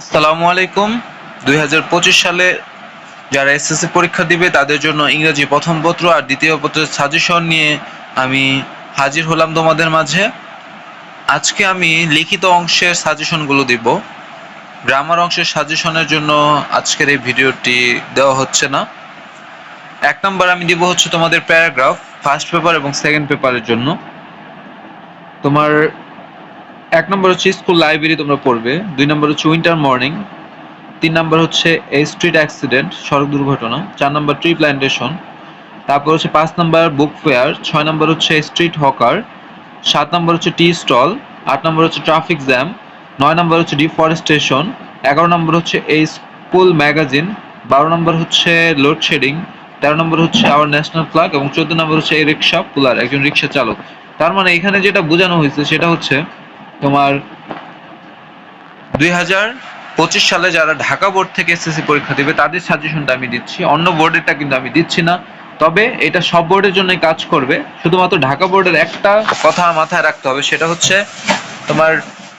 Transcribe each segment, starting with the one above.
আসসালামু আলাইকুম। দুই হাজার পঁচিশ সালে যারা এসএসসি পরীক্ষা দিবে, তাদের জন্য ইংরেজি প্রথম পত্র আর দ্বিতীয় পত্রের সাজেশন নিয়ে আমি হাজির হলাম তোমাদের মাঝে। আজকে আমি লিখিত অংশের সাজেশনগুলো দিব। গ্রামার অংশের সাজেশনের জন্য আজকের এই ভিডিওটি দেওয়া হচ্ছে না। এক নম্বর আমি দিব হচ্ছে তোমাদের প্যারাগ্রাফ ফার্স্ট পেপার এবং সেকেন্ড পেপারের জন্য। তোমার এক নম্বর হচ্ছে স্কুল লাইব্রেরি তোমরা পড়বে দুই নম্বর হচ্ছে উইন্টার মর্নিং তিন নম্বর হচ্ছে এই স্ট্রিট অ্যাক্সিডেন্ট সড়ক দুর্ঘটনা চার নম্বর ট্রি প্ল্যান্টেশন তারপর হচ্ছে পাঁচ নম্বর বুক ফেয়ার ছয় নম্বর হচ্ছে স্ট্রিট হকার সাত নম্বর হচ্ছে টি স্টল আট নম্বর হচ্ছে ট্রাফিক জ্যাম নয় নম্বর হচ্ছে ডিফরেস্টেশন এগারো নম্বর হচ্ছে এই স্কুল ম্যাগাজিন বারো নম্বর হচ্ছে লোডশেডিং তেরো নম্বর হচ্ছে আওয়ার ন্যাশনাল ফ্ল্যাগ এবং চোদ্দ নম্বর হচ্ছে এই রিক্সা পুলার একজন রিক্সা চালক তার মানে এখানে যেটা বোঝানো হয়েছে সেটা হচ্ছে তোমার দুই হাজার পঁচিশ সালে যারা ঢাকা বোর্ড থেকে এসএসসি পরীক্ষা দেবে, তাদের সাজেশনটা আমি দিচ্ছি। অন্য বোর্ডেরটা কিন্তু আমি দিচ্ছি না। তবে এটা সব বোর্ডের জন্যই কাজ করবে। শুধুমাত্র ঢাকা বোর্ডের একটা কথা মাথায় রাখতে হবে, সেটা হচ্ছে তোমার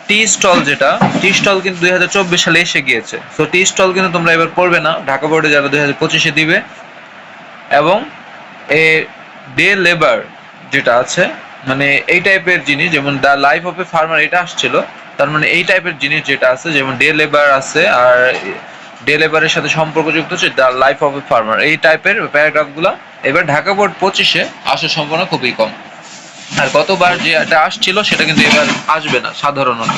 টি স্টল যেটা টি স্টল কিন্তু দুই হাজার চব্বিশ সালে এসে গিয়েছে। তো টি স্টল কিন্তু তোমরা এবার পড়বে না। ঢাকা বোর্ডে যারা দুই হাজার পঁচিশে দিবে। এবং এ ডে লেবার যেটা আছে মানে এই টাইপের জিনিস, যেমন the life of a farmer, এটা আসছিল। তার মানে এই টাইপের জিনিস যেটা আছে, যেমন ডে লেবার আছে, আর ডে লেবারের সাথে সম্পর্কযুক্ত হচ্ছে the life of a farmer. এই টাইপের প্যারাগ্রাফগুলো এবার ঢাকা বোর্ড পঁচিশে আসার সম্ভাবনা খুবই কম। আর গতবার যে এটা আসছিল, সেটা কিন্তু এবার আসবে না সাধারণত